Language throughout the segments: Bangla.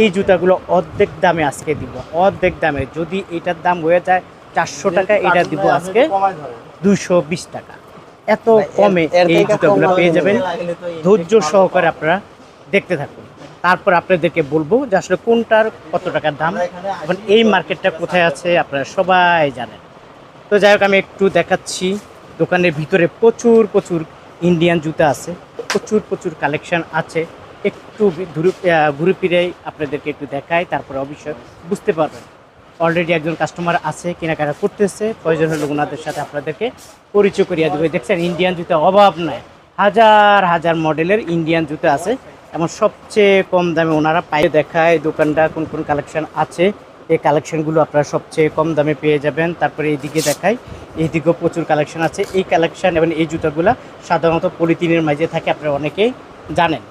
এই জুতাগুলো অর্ধেক দামে আজকে দিব। অর্ধেক দামে। যদি এটার দাম হয়ে যায় চারশো টাকা এটা দিব আজকে দুশো বিশ টাকা। এত কমে এই জুতাগুলো পেয়ে যাবেন। ধৈর্য সহকারে আপনারা দেখতে থাকুন। তারপর আপনাদেরকে বলব যে আসলে কোনটার কত টাকার দাম। এখন এই মার্কেটটা কোথায় আছে আপনারা সবাই জানেন। তো যাই হোক আমি একটু দেখাচ্ছি। দোকানের ভিতরে প্রচুর প্রচুর ইন্ডিয়ান জুতা আছে। প্রচুর প্রচুর কালেকশন আছে। একটু ঘুরে ফিরে আপনাদেরকে একটু দেখায় তারপরে অবশ্যই বুঝতে পারবেন। অলরেডি একজন কাস্টমার আছে, কেনাকাটা করতেছে, প্রয়োজন হলে ওনাদের সাথে আপনাদেরকে পরিচয় করিয়ে দেবে। দেখছেন ইন্ডিয়ান জুতা অভাব নাই। হাজার হাজার মডেলের ইন্ডিয়ান জুতা আছে। এবং সবচেয়ে কম দামে ওনারা পাইয়ে দেখায়, দোকানটা কোন কোন কালেকশন আছে। এই কালেকশনগুলো আপনারা সবচেয়ে কম দামে পেয়ে যাবেন। তারপরে এইদিকে দেখায় এইদিকেও প্রচুর কালেকশন আছে। এই কালেকশন এবং এই জুতাগুলো সাধারণত পলিথিনের মাঝে থাকে, আপনারা অনেকেই জানেন।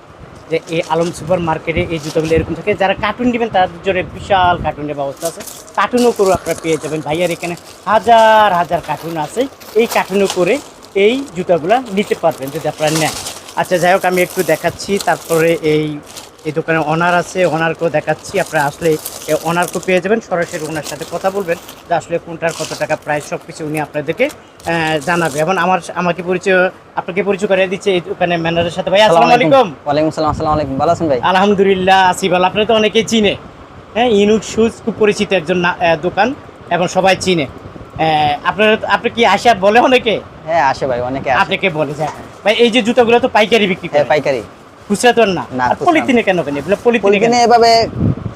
যে এই আলম সুপার মার্কেটে এই জুতোগুলো এরকম থাকে। যারা কার্টুন নেবেন, তাদের জন্য বিশাল কার্টুনের ব্যবস্থা আছে। কার্টুনও করে আপনারা পেয়ে যাবেন। ভাইয়ার এখানে হাজার হাজার কার্টুন আছে। এই কার্টুনও করে এই জুতোগুলো নিতে পারবেন যদি আপনারা নেন। আচ্ছা যাই হোক, আমি একটু দেখাচ্ছি। তারপরে এই এই দোকানে অনার আছে অনারকেও দেখাচ্ছি। আপনারা আসলে অনারকেও পেয়ে যাবেন সরাসরি ওনার সাথে কথা বলবেন যে আসলে কোনটার কত টাকা প্রাইস সব কিছু উনি আপনাদেরকে জানাবে। এবং আমার আমাকে পরিচয় আপনাকে পরিচয় করে দিচ্ছে এই দোকানের ম্যানেজারের সাথে। ভাই আসসালামু আলাইকুম। ওয়ালাইকুম সালাম আসসালামু আলাইকুম। ভালো আছেন ভাই? আলহামদুলিল্লাহ আসিফ আল আপনারা তো অনেকেই চিনে। হ্যাঁ ইনুক শুজ খুব পরিচিত একজন দোকান এবং সবাই চিনে। আপনারা আপনি কি আশা বলে অনেকে? হ্যাঁ আসে ভাই অনেকে আসে। আপনাকে বলে যায় ভাই এই যে জুতাগুলো তো পাইকারি বিক্রি করে। হ্যাঁ পাইকারি। খুচরা না? না, আর পলিথিনে কেন কেন? এগুলো পলিথিনে এভাবে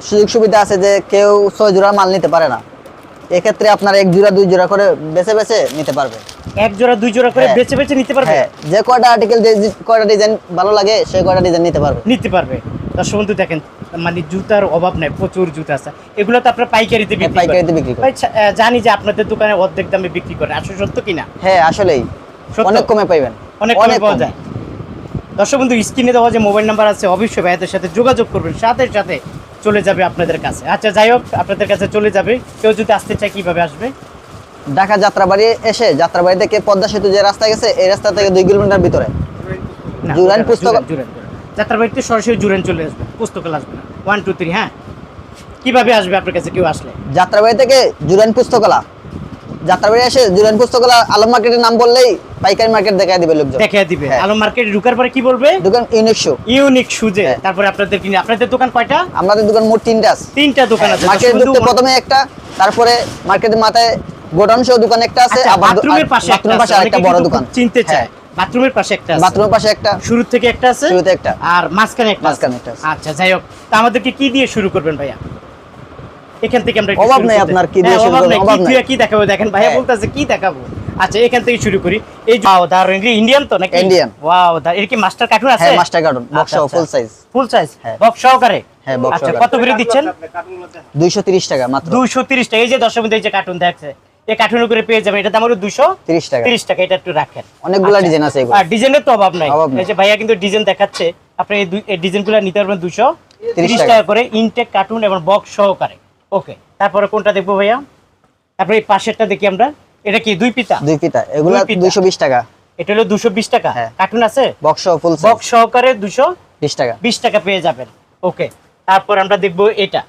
সুযোগ সুবিধা আছে যে কেউ ছয় জোড়া মাল নিতে পারে না। এক্ষেত্রে আপনার এক জোড়া দুই জোড়া করে বেছে বেছে নিতে পারবে। এক জোড়া দুই জোড়া করে। বেছে বেছে নিতে পারবে? যে কয়টা আর্টিকেল যে যে কয়টা ডিজাইন ভালো লাগে সেই কয়টা ডিজাইন নিতে পারবে। নিতে পারবে। দর্শক বন্ধু দেখেন মানে জুতার অভাব নাই প্রচুর জুতা আছে। এগুলো তো আপনার পাইকারিতে হ্যাঁ, বিক্রি পাইকারিতে বিক্রি করে ভাই, ছা- আহ, জানি যে আপনাদের দোকানে অর্ধেক দামে বিক্রি করেন। আসলে সত্য কিনা? হ্যাঁ আসলেই। সত্য? অনেক কমে পাইবেন। অনেক কমে পাওয়া যায়। দর্শক বন্ধু স্ক্রিনে দেওয়া যে মোবাইল নাম্বার আছে অবশ্যই ভাইয়াদের সাথে যোগাযোগ করবেন। সাথে সাথে চলে যাবে আপনাদের কাছে। আচ্ছা যাই হোক আপনাদের কাছে চলে যাবে। কেউ যদি আসতে চায় কীভাবে আসবে? ঢাকা যাত্রাবাড়ি এসে যাত্রাবাড়ি থেকে পদ্মা সেতু যে রাস্তা গেছে এই রাস্তা থেকে দুই কিলোমিটার ভিতরে। না, জুরাইন পুস্তক-। যাত্রাবাড়িতে সরাসরি জুরেন চলে আসবে পুস্তকাল আসবে না। ওয়ান টু থ্রি হ্যাঁ। কীভাবে আসবে আপনার কাছে কেউ আসলে? যাত্রাবাড়ি থেকে জুরাইন পুস্তকলা যাত্রাবাড়ি এসে জুরাইন পুস্তকলা আলম মার্কেটের নাম বললেই পাইকারি মার্কেট দেখায় দিবে লোকজন। দিবে। হ্যাঁ। আলো মার্কেটে ঢুকার পরে কি বলবে? দোকান ইউনিকশো ইউনিক সুজে হ্যাঁ। তারপরে আপনাদের কিনে আপনাদের দোকান কয়টা? আমাদের দোকান মোট তিনটা আছে। তিনটা দোকান আছে। মার্কেটে ঢুকতে প্রথমে একটা তারপরে মার্কেটের মাথায় গোডাউন সহ দোকান একটা আছে আচ্ছা, আবার বাথরুমের পাশে একটা বাথরুমের পাশে অনেকে বড় দোকান। চিনতে চায়। হ্যাঁ, বাথরুমের পাশে একটা আছে। বাথরুমের পাশে একটা। শুরু থেকে একটা আছে? শুরুতে একটা। আর মাঝখানে একটা মাঝখানে একটা আচ্ছা যাই হোক। তা আমাদেরকে কি দিয়ে শুরু করবেন ভাইয়া? এখান থেকে আমরা অভাব নেই আপনার, কি দিয়ে হ্যাঁ, অভাব অভাব কি কি দেখাবো? দেখেন ভাইয়া হ্যাঁ। বলতেছে কি দেখাবো? আচ্ছা এখান থেকে শুরু করি। এই ওয়াও দারুণ ইন্ডিয়ান তো নাকি? Indian। ওয়াও দা এর কি মাস্টার কার্টুন আছে? হ্যাঁ মাস্টার কার্টুন বক্স আচ্ছা, ফুল আচ্ছা। সাইজ ফুল সাইজ হ্যাঁ। বক্স সহকারে? হ্যাঁ, box আচ্ছা কত করে দিচ্ছেন? দুইশো তিরিশ টাকা মাত্র। দুইশো তিরিশ টাকা। এই যে দর্শক এই যে কার্টুন দেখছে এই কার্টুন উপরে পেয়ে যাবেন। এটা দাম হলো দুশো তিরিশ টাকা। তিরিশ টাকা। এটা একটু রাখেন। অনেকগুলা আচ্ছা। ডিজাইন আছে এগুলো। আর ডিজাইনের তো অভাব নাই। এই যে ভাইয়া কিন্তু ডিজাইন দেখাচ্ছে। আপনি এই ডিজাইনগুলো নিতে পারবেন দুশো তিরিশ টাকা। টাকা করে। ইনটেক কার্টুন এবং বক্স সহকারে। ওকে তারপরে কোনটা দেখব ভাইয়া? তারপরে এই পাশেরটা দেখি আমরা। এটা কি দুই পিতা দুই পিতা এগুলা দুই পিতা। দুইশো বিশ টাকা। এটা হলো দুশো বিশ টাকা। হ্যাঁ। কার্টুন আছে? বক্স ফুল বক্স সহকারে দুশো বিশ টাকা। বিশ টাকা পেয়ে যাবেন। ওকে তারপর আমরা দেখব এটা।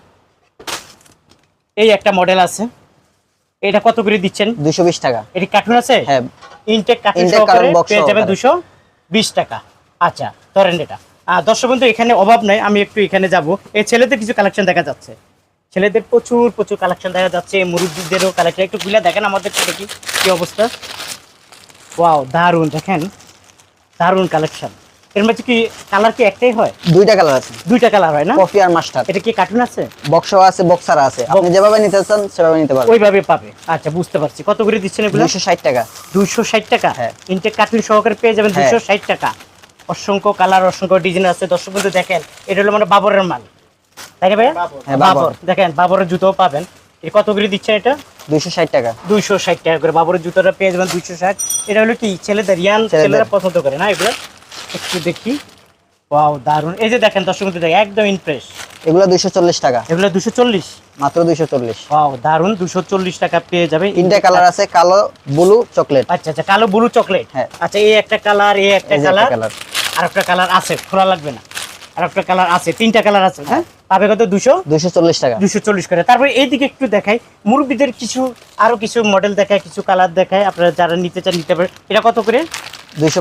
এই একটা মডেল আছে। এটা কত করে দিচ্ছেন? দুইশো বিশ টাকা। এটি কার্টুন আছে? হ্যাঁ। ইনটেক কার্টুন সহকারে পেয়ে যাবেন সহকারে। দুশো বিশ টাকা। আচ্ছা ধরেন এটা। দর্শক বন্ধু এখানে অভাব নাই। আমি একটু এখানে যাব। এই ছেলেদের কিছু কালেকশন দেখা যাচ্ছে। ছেলেদের প্রচুর প্রচুর কালেকশন দেখা যাচ্ছে মুরব্বীদেরও কালেকশন একটু গুলা দেখেন আমাদের দেখি কি অবস্থা। ওয়াও দারুণ দেখেন। দারুণ কালেকশন এর মধ্যে কি কালার কি একটাই হয়? দুইটা কালার আছে। দুইটা কালার হয় না? কফি আর মাস্টার এটা কি কার্টুন আছে? বক্স আছে বক্সার আছে। আপনি যেভাবে নিতে চান সেভাবে নিতে পারবেন। ওইভাবে পাবে। আচ্ছা বুঝতে পারছি। কত করে দিচ্ছেন এগুলো? দুইশো ষাট টাকা। দুইশো ষাট টাকা? হ্যাঁ। ইনটেক কার্টুন সহকারে পেয়ে যাবেন হ্যাঁ। দুইশো ষাট টাকা। অসংখ্য কালার অসংখ্য ডিজাইন আছে। দর্শক বন্ধু দেখেন এটা হলো মানে বাবরের মাল। তাই না ভাইয়া? হ্যাঁ, বাবর। দেখেন বাবরের জুতোও পাবেন। এই কত করে দিচ্ছেন এটা? দুইশো ষাট টাকা। দুইশো ষাট টাকা করে বাবরের জুতোটা পেয়ে যাবেন দুইশো ষাট। এটা হলো কি ছেলেদের ইয়ান ছেলেরা পছন্দ করে না এগুলো? একটু দেখি। ওয়াও দারুণ এই যে দেখেন দর্শক একদম ইমপ্রেস এগুলো দুইশো চল্লিশ টাকা। এগুলো দুশো চল্লিশ? মাত্র দুইশো চল্লিশ। ওয়াও দারুণ দুশো চল্লিশ টাকা পেয়ে যাবে তিনটা কালার আছে কালো ব্লু চকলেট। আচ্ছা আচ্ছা কালো ব্লু চকলেট। হ্যাঁ। আচ্ছা এই একটা কালার এই একটা কালার আর একটা কালার। আছে খোলা লাগবে না। আর একটা কালার আছে তিনটা কালার আছে হ্যাঁ? পাবে কত? দুশো? চল্লিশ টাকা। দুশো চল্লিশ করে। তারপরে এইদিকে একটু দেখাই। মুরব্বীদের কিছু আরও কিছু মডেল দেখায় কিছু কালার দেখায়। আপনারা যারা নিতে চান নিতে পারেন। এটা কত করে? দুইশো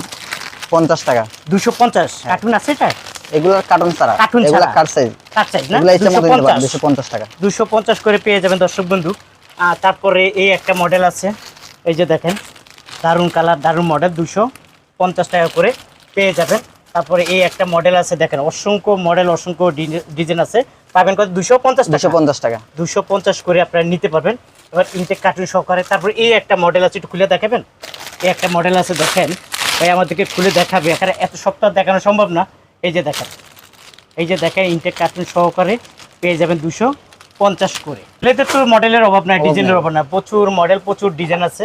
পঞ্চাশ টাকা। দুশো পঞ্চাশ। কার্টুন আছে এটা? এগুলো কার্টুন ছাড়া। কার্টুন ছাড়া। কার সাইজ কার সাইজ না? এগুলো ইচ্ছা মতো নিতে পারেন। 250 দুইশো পঞ্চাশ টাকা। দুশো পঞ্চাশ করে পেয়ে যাবেন দর্শক বন্ধু। আর তারপরে এই একটা মডেল আছে। এই যে দেখেন দারুণ কালার দারুণ মডেল দুশো পঞ্চাশ টাকা করে পেয়ে যাবেন। তারপরে এই একটা মডেল আছে দেখেন অসংখ্য মডেল অসংখ্য ডিজাইন আছে। পাবেন কত? দুশো পঞ্চাশ দুশো টাকা পঞ্চাশ টাকা। দুশো পঞ্চাশ করে আপনারা নিতে পারবেন। এবার ইনটেক কার্টুন সহকারে তারপর এই একটা মডেল আছে একটু খুলে দেখাবেন? এই একটা মডেল আছে দেখেন। ভাই আমাদেরকে খুলে দেখাবে। এখানে এত সপ্তাহ দেখানো সম্ভব না। এই যে দেখেন এই যে দেখেন ইনটেক কার্টুন সহকারে পেয়ে যাবেন দুশো পঞ্চাশ করে। এতে তো মডেলের অভাব নাই ডিজাইনের অভাব না প্রচুর মডেল প্রচুর ডিজাইন আছে।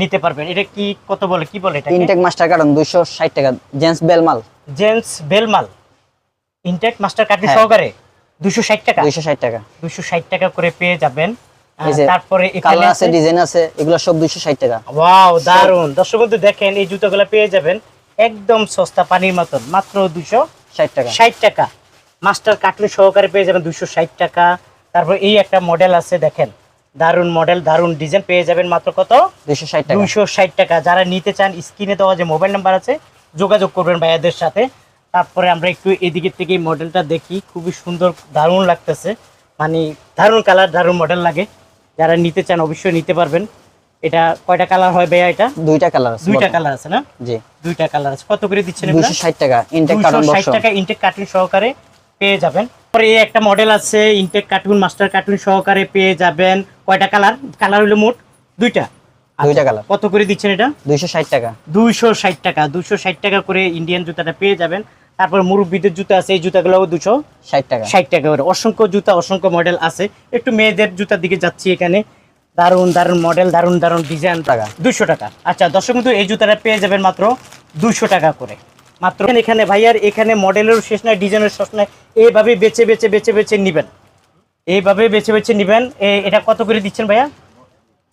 নিতে পারবেন। এটা কি কত বলে কি বলে এটা ইনটেক মাস্টার কার্টন দুইশো ষাট টাকা। জেন্টস বেলমাল জেন্টস বেলমাল ইনটেক মাস্টার কার্টুন। সহকারে দুশো ষাট টাকা? দুইশো ষাট টাকা। দুশো ষাট টাকা করে পেয়ে যাবেন। তারপরে এখানে কালার আছে ডিজাইন আছে এগুলো সব দুইশো ষাট টাকা। ওয়াও দারুণ দর্শক বন্ধু দেখেন এই জুতোগুলো পেয়ে যাবেন একদম সস্তা পানির মতন মাত্র দুশো ষাট টাকা। ষাট টাকা। মাস্টার কাটলি সহকারে পেয়ে যাবেন দুশো ষাট টাকা। তারপর এই একটা মডেল আছে দেখেন। দারুণ মডেল দারুণ ডিজাইন পেয়ে যাবেন মাত্র কত? দুইশো ষাট টাকা। ষাট টাকা। যারা নিতে চান স্ক্রিনে দেওয়া যে মোবাইল নাম্বার আছে যোগাযোগ করবেন ভাইয়াদের সাথে। তারপরে আমরা একটু এদিকের থেকে মডেলটা দেখি। খুবই সুন্দর দারুণ লাগতেছে। মানে দারুণ কালার দারুণ মডেল লাগে। যারা নিতে চান অবশ্যই নিতে পারবেন। এটা কয়টা কালার হয় ভাইয়া এটা? দুইটা কালার আছে দুইটা কালার আছে না? জি। দুইটা কালার আছে। কত করে দিচ্ছেন দুইশো ষাট টাকা। ইনটেক কার্টন ষাট বক্স টাকা ইনটেক কার্টুন সহকারে পেয়ে যাবেন। পরে একটা মডেল আছে ইনটেক কার্টুন মাস্টার কার্টুন সহকারে পেয়ে যাবেন। কয়টা কালার কালার হলো মোট দুইটা। দুইটা আচ্ছা, কালার কত করে দিচ্ছেন এটা? দুইশো ষাট টাকা। দুইশো ষাট টাকা। দুইশো ষাট টাকা করে ইন্ডিয়ান জুতাটা পেয়ে যাবেন। তারপর মুরব্বীদের জুতা আছে এই জুতাগুলো দুশো ষাট টাকা। ষাট টাকা করে। অসংখ্য জুতা অসংখ্য মডেল আছে। একটু মেয়েদের জুতার দিকে যাচ্ছি এখানে। দারুণ দারুণ মডেল দারুণ দারুণ ডিজাইন টাকা। দুশো টাকা। আচ্ছা দর্শক কিন্তু এই জুতাটা পেয়ে যাবেন মাত্র দুশো টাকা করে। মাত্র। এখানে ভাইয়ার এখানে মডেলের শেষ নাই ডিজাইনের শেষ নাই। এইভাবে বেছে বেছে বেছে বেছে নিবেন। এইভাবে বেছে বেছে নিবেন। এটা কত করে দিচ্ছেন ভাইয়া?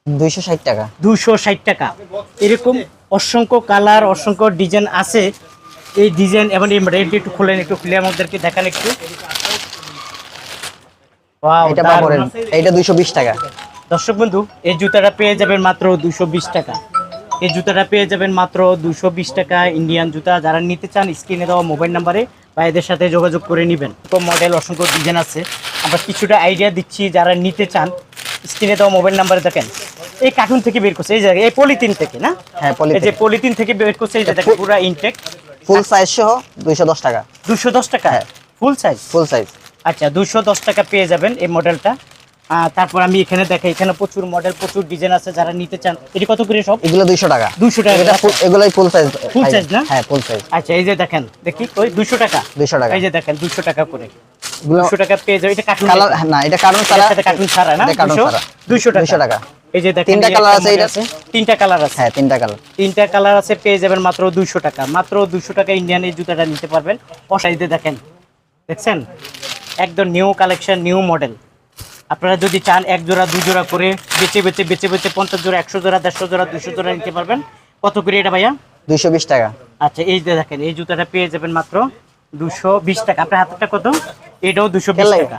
দুইশো ষাট টাকা। দুশো ষাট টাকা। এরকম অসংখ্য কালার অসংখ্য ডিজাইন আছে। এই ডিজাইন এবং এই মডেলটি একটু খুলেন একটু খুলে আমাদেরকে দেখান একটু। এটা দারুণ। বাবরের এইটা দুইশো বিশ টাকা। দর্শক বন্ধু এই জুতাটা পেয়ে যাবেন মাত্র দুশো বিশ টাকা। এই জুতাটা পেয়ে যাবেন মাত্র দুশো টাকা ইন্ডিয়ান জুতা। যারা নিতে চান স্ক্রিনে দেওয়া মোবাইল নাম্বারে বা এদের সাথে যোগাযোগ করে নেবেন। তো মডেল অসংখ্য ডিজাইন আছে। আমরা কিছুটা আইডিয়া দিচ্ছি যারা নিতে চান স্ক্রিনে দেওয়া মোবাইল নাম্বারে দেখেন। এই কার্টুন থেকে বের করছে এই জায়গায় এই পলিথিন থেকে না? হ্যাঁ এই যে পলিথিন থেকে। বের করছে এই যে দেখেন পুরো ইনটেক ফুল সাইজ সহ দুইশো দশ টাকা। দুশো দশ টাকা। ফুল সাইজ ফুল সাইজ আচ্ছা দুশো দশ টাকা পেয়ে যাবেন এই মডেলটা তারপর আমি এখানে দেখাই এখানে প্রচুর মডেল প্রচুর ডিজাইন আছে যারা নিতে চান। এটি কত করে সব? এগুলো দুইশো টাকা। দুশো টাকা এটা full- full size Full size না? হ্যাঁ ফুল সাইজ আচ্ছা এই যে দেখেন দেখি ওই দুশো টাকা? দুইশো টাকা। এই যে দেখেন দুশো টাকা করে। টাকা পেয়ে যাবে এটা কার্টুন না এটা কার্টন ছাড়া কার্টুন ছাড়া না? এটা কার্টন দুশো ছাড়া দুশো টাকা। এই যে দেখেন তিনটা এই আছে তিনটা কালার আছে। হ্যাঁ তিনটা কালার তিনটা কালার আছে পেয়ে যাবেন মাত্র দুশো টাকা। মাত্র দুশো টাকা ইন্ডিয়ান এই জুতাটা নিতে পারবেন। অসাইতে দেখেন। দেখছেন? একদম নিউ কালেকশন নিউ মডেল আপনারা যদি চান এক জোড়া দুই জোড়া করে বেচে বেচে বেচে বেচে পঞ্চাশ জোড়া একশো জোড়া দেড়শো জোড়া দুশো জোড়া নিতে পারবেন। কত করে এটা ভাইয়া? দুইশো বিশ টাকা। আচ্ছা এই যে দেখেন এই জুতাটা পেয়ে যাবেন মাত্র দুশো বিশ টাকা। আপনার হাতেরটা কত? এটাও দুশো বিশ টাকা।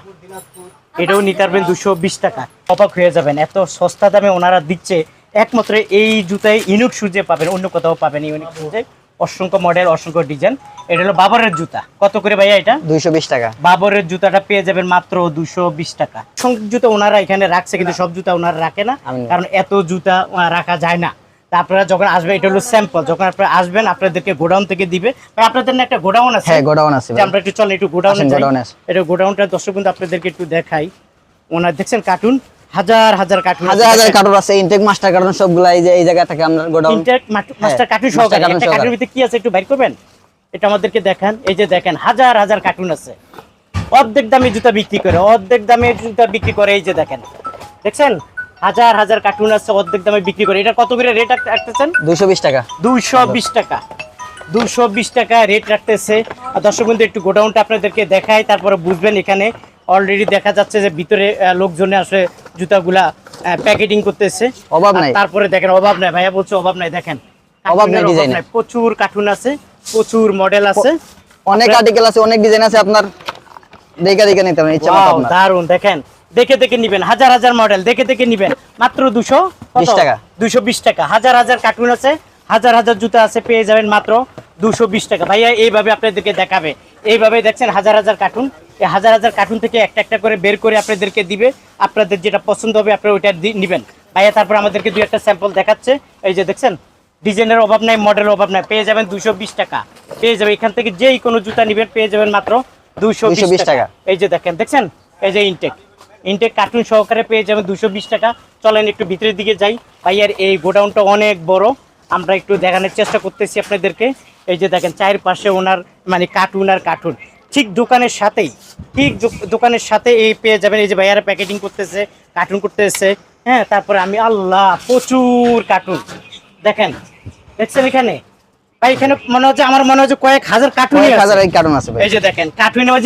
এটাও নিতে পারবেন দুশো বিশ টাকা। অবাক হয়ে যাবেন এত সস্তা দামে ওনারা দিচ্ছে। একমাত্র এই জুতায় ইউনিক সুজে পাবেন অন্য কোথাও পাবেন ইউনিক সুজে। অসংখ্য মডেল অসংখ্য ডিজাইন এটা হলো বাবরের জুতা। কত করে ভাইয়া এটা? দুইশো বিশ টাকা। বাবরের জুতাটা পেয়ে যাবেন মাত্র দুইশো বিশ টাকা। সব জুতা ওনারা এখানে রাখছে কিন্তু সব জুতা ওনারা রাখে না কারণ এত জুতা রাখা যায় না। আপনারা যখন আসবেন এটা হলো স্যাম্পল যখন আপনারা আসবেন আপনাদেরকে গোডাউন থেকে দিবে। ভাই, আপনাদের না একটা গোডাউন আছে? হ্যাঁ গোডাউন আছে আমরা একটু চলে একটু গোডাউন গোডাউনে আসেন। এটা গোডাউনটা দর্শক কিন্তু আপনাদেরকে একটু দেখাই। ওনার দেখছেন কার্টুন হাজার হাজার কার্টুন হাজার হাজার কার্টন আছে ইনটেক মাস্টার কার্টন সবগুলা এই যে এই জায়গা থেকে আমরা গোডাউন ইন্টার মাস্টার কার্টুন সহকারে। একটা কার্টুনের ভিতরে কি আছে একটু বাইর করবেন? এটা আমাদেরকে দেখান। এই যে দেখেন হাজার হাজার কার্টুন আছে। অর্ধেক দামে জুতা বিক্রি করে অর্ধেক দামে জুতা বিক্রি করে এই যে দেখেন। দেখছেন? হাজার হাজার কার্টুন আছে অর্ধেক দামে বিক্রি করে। এটা কত করে রেট রাখতেছেন? দুইশো বিশ টাকা। দুইশো বিশ টাকা। দুশো বিশ টাকা রেট রাখতেছে। আর দর্শক বন্ধু একটু গোডাউনটা আপনাদেরকে দেখাই তারপরে বুঝবেন এখানে। অলরেডি দেখা যাচ্ছে যে ভিতরে লোকজনে আসলে জুতাগুলা প্যাকেটিং করতেছে। অভাব নাই। তারপরে দেখেন অভাব নাই। ভাইয়া বলছে অভাব নাই দেখেন। অভাব নাই ডিজাইনে। প্রচুর কার্টুন আছে প্রচুর মডেল আছে। অনেক আর্টিকেল আছে অনেক ডিজাইন আছে আপনার। দেখে দেখে নিতে পারেন ইচ্ছা মতো আপনার। দারুণ দেখেন। দেখে দেখে নিবেন হাজার হাজার মডেল দেখে দেখে নিবেন। মাত্র দুশো 20 টাকা। দুশো বিশ টাকা। হাজার হাজার কার্টুন আছে হাজার হাজার জুতা আছে পেয়ে যাবেন মাত্র দুশো বিশ টাকা। ভাইয়া এইভাবে আপনাদেরকে দেখাবে। এইভাবে দেখছেন হাজার হাজার কার্টুন হাজার হাজার কার্টুন থেকে একটা একটা করে বের করে আপনাদেরকে দিবে। আপনাদের যেটা পছন্দ হবে আপনারা ওইটা নিবেন। ভাইয়া তারপর আমাদেরকে দুই একটা স্যাম্পল দেখাচ্ছে। এই যে দেখছেন ডিজাইনের অভাব নাই মডেলের অভাব নাই। পেয়ে যাবেন দুশো বিশ টাকা। পেয়ে যাবেন এখান থেকে যেই কোনো জুতা নিবেন পেয়ে যাবেন মাত্র দুশো 220 বিশ টাকা। এই যে দেখেন দেখছেন? এই যে ইনটেক ইনটেক কার্টুন সহকারে পেয়ে যাবেন দুশো বিশ টাকা। চলেন একটু ভিতরের দিকে যাই। ভাইয়ার এই গোডাউনটা অনেক বড়। আমরা একটু দেখানোর চেষ্টা করতেছি আপনাদেরকে। এই যে দেখেন চারপাশে ওনার মানে কার্টুন আর কার্টুন ঠিক দোকানের সাথেই ঠিক দোকানের সাথে এই পেয়ে যাবেন। এই যে ভাইয়ারা প্যাকেটিং করতেছে কার্টুন করতেছে হ্যাঁ তারপরে আমি আল্লাহ প্রচুর কার্টুন দেখেন দেখছেন এখানে? ভাই এখানে মনে হচ্ছে আমার মনে হচ্ছে কয়েক হাজার কার্টুন কয়েক হাজার কার্টুন আছে এই যে দেখেন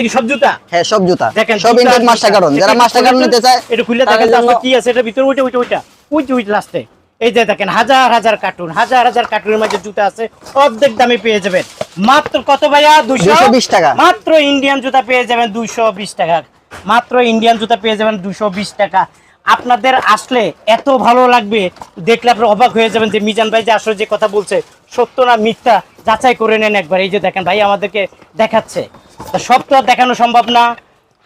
কি সব জুতা? হ্যাঁ সব জুতা। দেখেন সব মাস্টার জুতা। কার্টুন যারা মাস্টার কার্টুন নিতে চায় একটু খুলে দেখেন তাদের তো জন্য আসলে কি আছে এটা ভিতরে ওইটা ওইটা ওইটা। ওই যে ওই লাস্টে এই যে দেখেন হাজার হাজার কার্টুন হাজার হাজার কার্টুনের মাঝে জুতা আছে অর্ধেক দামে পেয়ে যাবেন। মাত্র কত ভাইয়া? দুশো 220 টাকা। মাত্র ইন্ডিয়ান জুতা পেয়ে যাবেন দুশো বিশ টাকা। মাত্র ইন্ডিয়ান জুতা পেয়ে যাবেন দুশো বিশ টাকা। আপনাদের আসলে এত ভালো লাগবে দেখলে আপনার অবাক হয়ে যাবেন যে মিজান ভাই যে আসলে যে কথা বলছে সত্য না মিথ্যা যাচাই করে নেন একবার। এই যে দেখেন ভাই আমাদেরকে দেখাচ্ছে। সব তো আর দেখানো সম্ভব না।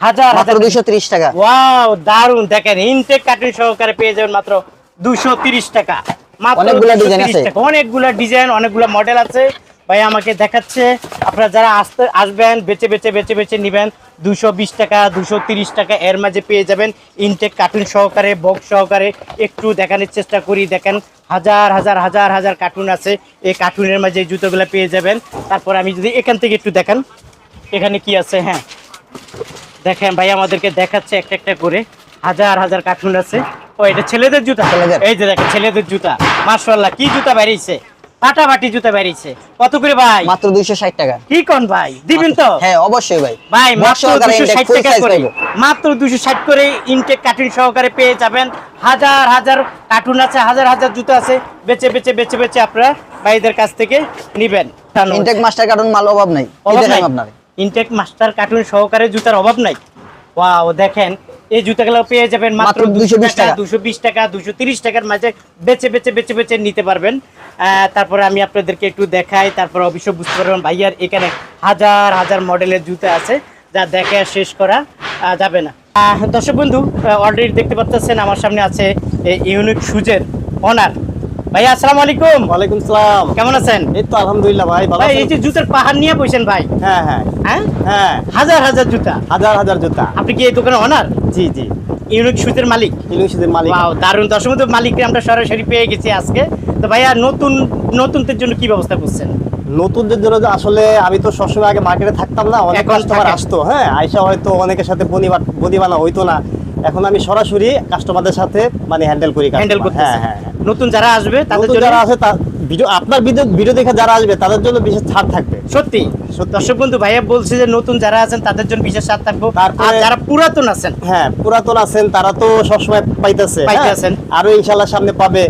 হাজার হাজার দুইশো ত্রিশ টাকা। ওয়াও দারুণ দেখেন ইনটেক কার্টুন সহকারে পেয়ে যাবেন মাত্র দুশো তিরিশ টাকা। মাত্র অনেকগুলা 230 ডিজাইন আছে। অনেকগুলা ডিজাইন অনেকগুলা মডেল আছে। ভাই আমাকে দেখাচ্ছে। আপনারা যারা আসতে আসবেন বেচে বেচে বেচে বেচে নেবেন দুশো টাকা দুশো টাকা। এর মাঝে পেয়ে যাবেন ইনটেক কার্টুন সহকারে বক্স সহকারে। একটু দেখানোর চেষ্টা করি। দেখেন হাজার হাজার হাজার হাজার কার্টুন আছে। এই কার্টুনের মাঝে এই জুতোগুলো পেয়ে যাবেন। তারপর আমি যদি এখান থেকে একটু দেখেন। এখানে কি আছে? হ্যাঁ। দেখেন ভাই আমাদেরকে দেখাচ্ছে একটা একটা করে। হাজার হাজার কার্টুন আছে। ও এটা ছেলেদের জুতা। ছেলেদের। এই যে দেখেন ছেলেদের জুতা। মার্শাল্লাহ কি জুতা বেরিয়েছে? পাটাপাটি জুতা বেরিয়েছে। কত করে ভাই? মাত্র দুইশো ষাট টাকা। কি কোন ভাই? দিবেন তো? হ্যাঁ অবশ্যই ভাই। ভাই মাত্র সহকারে দুশো intake, ষাট full টাকা করে। মাত্র দুশো ষাট করে ইনটেক কার্টুন সহকারে পেয়ে যাবেন। হাজার হাজার কার্টুন আছে হাজার হাজার জুতা আছে। বেচে বেচে বেচে বেচে আপনারা ভাইদের কাছ থেকে নিবেন। ইনটেক মাস্টার কার্টুন মাল অভাব নাই। অভাব নাই? আপনার। ইনটেক মাস্টার কার্টুন সহকারে জুতার অভাব নাই? ওয়াও দেখেন এই জুতাগুলো পেয়ে যাবেন মাত্র দুশো 220 220 টাকা। দুশো বিশ টাকা দুশো তিরিশ টাকার মাঝে বেছে বেছে বেছে বেছে নিতে পারবেন। তারপরে আমি আপনাদেরকে একটু দেখাই তারপরে অবশ্য বুঝতে পারবেন ভাইয়ার এখানে হাজার হাজার মডেলের জুতা আছে যা দেখে শেষ করা যাবে না। দর্শক বন্ধু অলরেডি দেখতে পাচ্ছেন আমার সামনে আছে ইউনিক সুজের অনার ভাইয়া আসসালামু আলাইকুম। ওয়ালাইকুম সালাম। কেমন আছেন? এই তো আলহামদুলিল্লাহ ভাই ভালো ভাই এই যে জুতার পাহাড় নিয়ে বসেন ভাই। হ্যাঁ হ্যাঁ। হ্যাঁ? হ্যাঁ। হাজার হাজার জুতা। হাজার হাজার জুতা। আপনি কি এই দোকানে অনার জি জি। ইউনিক মালিক? ইলিশদের মালিক। ওয়াও দারুণ। মালিককে আমরা সরাসরি পেয়ে গেছি আজকে। তো ভাইয়া নতুন নতুনদের জন্য কি ব্যবস্থা করছেন? নতুনদের জন্য যে আসলে আমি তো সবসময় আগে মার্কেটে থাকতাম না অনেক কাস্টমার আসতো। হ্যাঁ আইসা হয়তো অনেকের সাথে বনিবা- বনিবানা হইতো না। এখন আমি সরাসরি কাস্টমারদের সাথে মানে হ্যান্ডেল করি হ্যান্ডেল হ্যাঁ হ্যাঁ হ্যাঁ। নতুন যারা আসবে তাদের জন্য যারা আছে তা- ভিডিও আপনার ভিডিও ভিডিও দেখে যারা আসবে তাদের জন্য বিশেষ ছাড় থাকবে সত্যি। দর্শক বন্ধু ভাইয়া বলছে যে নতুন যারা আছেন তাদের জন্য বিশেষ ছাড় থাকব আর যারা পুরাতন আছেন হ্যাঁ পুরাতন আছেন তারা তো সবসময় পাইতেছে পাইতেছেন। হ্যাঁ? আরও ইনশাল্লাহ সামনে পাবে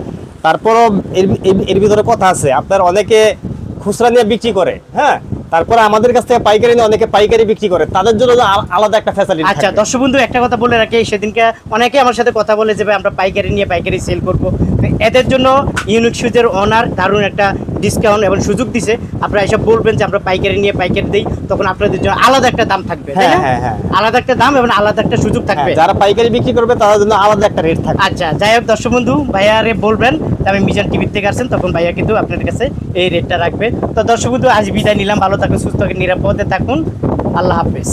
তারপরও এর- এর ভিতরে কথা আছে আপনার অনেকে খুচরা নিয়ে বিক্রি করে হ্যাঁ তারপরে আমাদের কাছ থেকে পাইকারি নিয়ে অনেকে পাইকারি বিক্রি করে। তাদের জন্য আলাদা একটা ফ্যাসিলিটি আচ্ছা দর্শক বন্ধু একটা কথা বলে রাখি সেদিনকে অনেকে আমার সাথে কথা বলে যে ভাই আমরা পাইকারি নিয়ে পাইকারি সেল করব। এদের জন্য ইউনিক সুজের ওনার দারুণ একটা ডিসকাউন্ট এবং সুযোগ দিছে আপনারা এসব বলবেন যে আমরা পাইকারি নিয়ে পাইকারি দিই তখন আপনাদের জন্য আলাদা একটা দাম থাকবে হ্যাঁ, হ্যাঁ, হ্যাঁ। আলাদা একটা দাম এবং আলাদা একটা সুযোগ থাকবে। যারা পাইকারি বিক্রি করবে তাদের জন্য আলাদা একটা রেট থাকবে। আচ্ছা যাই হোক দর্শক বন্ধু ভাইয়ারে বলবেন যে আমি মিজান টিভির থেকে আসছেন তখন ভাইয়া কিন্তু আপনাদের কাছে এই রেটটা রাখবে। তো দর্শক বন্ধু আজ বিদায় নিলাম ভালো থাকুন সুস্থ থাকুন নিরাপদে থাকুন। আল্লাহ হাফেজ।